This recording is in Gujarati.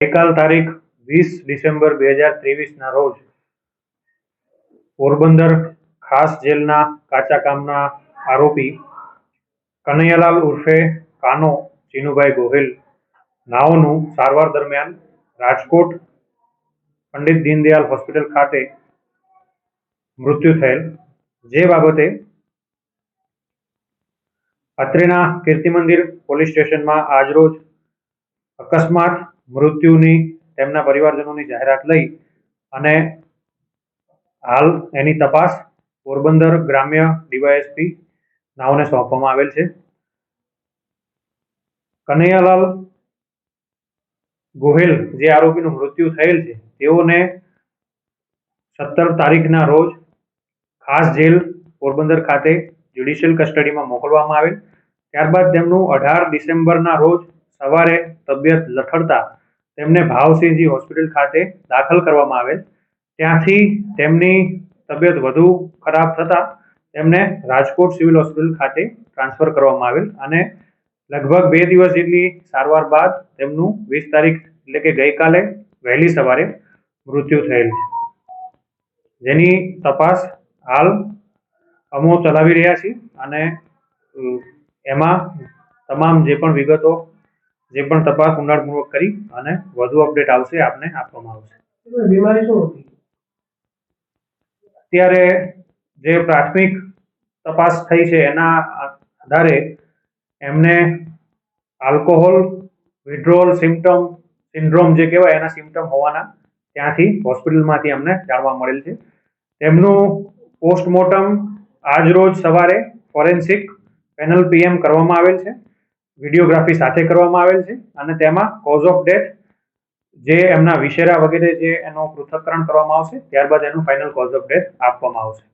ગઈકાલ તારીખ વીસ ડિસેમ્બર બે હજાર ત્રેવીસના રોજ પોરબંદર ખાસ જેલના કાચા કામના આરોપી કનૈયાલાલ ઉર્ફે કાનો ચીનુભાઈ ગોહિલ નાઓનું સારવાર દરમિયાન રાજકોટ પંડિત દીનદયાલ હોસ્પિટલ ખાતે મૃત્યુ થયેલ. જે બાબતે અત્રેના કીર્તિ મંદિર પોલીસ સ્ટેશનમાં આજરોજ અકસ્માત, મૃત્યુની, તેમના પરિવારજનોની જાહેરાત લઈ અને હાલ એની તપાસ પોરબંદર ગ્રામ્ય ડીવાયએસપી નાઓને સોંપવામાં આવેલ છે. કનૈયાલાલ ગોહિલ જે આરોપીનું મૃત્યુ થયેલ છે, તેઓને સત્તર તારીખના રોજ ખાસ જેલ પોરબંદર ખાતે જ્યુડિશિયલ કસ્ટડીમાં મોકલવામાં આવેલ. ત્યારબાદ તેમનું અઢાર ડિસેમ્બરના રોજ સવારે તબિયત લથડતા તેમને ભાવસિંહજી હોસ્પિટલ ખાતે દાખલ કરવામાં આવેલ. ત્યાંથી તેમની તબિયત વધુ ખરાબ થતા તેમને રાજકોટ સિવિલ હોસ્પિટલ ખાતે ટ્રાન્સફર કરવામાં આવેલ અને લગભગ બે દિવસ જેટલી સારવાર બાદ તેમનું વીસ તારીખ એટલે કે ગઈકાલે વહેલી સવારે મૃત્યુ થયેલ. છે જેની તપાસ હાલ અમો ચલાવી રહ્યા છીએ અને એમાં તમામ જે પણ વિગતો જે પણ તપાસ ઊંડાણપૂર્વક કરી અને વધુ અપડેટ આવશે આપને આપવામાં આવશે. બીમારી શું હતી? અત્યારે જે પ્રાથમિક તપાસ થઈ છે એના આધારે એમને આલ્કોહોલ વિડ્રોલ સિમ્ટમ સિન્ડ્રોમ જે કહેવાય એના સિમ્ટમ હોવાના ત્યાંથી હોસ્પિટલમાંથી અમને જાણવા મળેલ છે. તેમનું પોસ્ટમોર્ટમ આજ રોજ સવારે ફોરેન્સિક પેનલ પીએમ કરવામાં આવેલ છે. વિડીયોગ્રાફી સાથે કરવામાં આવેલ છે અને તેમાં કોઝ ઓફ ડેથ જે એમના વિશેરા વગેરે જે એનો પૃથ્થકરણ કરવામાં આવશે, ત્યારબાદ એનું ફાઇનલ કોઝ ઓફ ડેથ આપવામાં આવશે.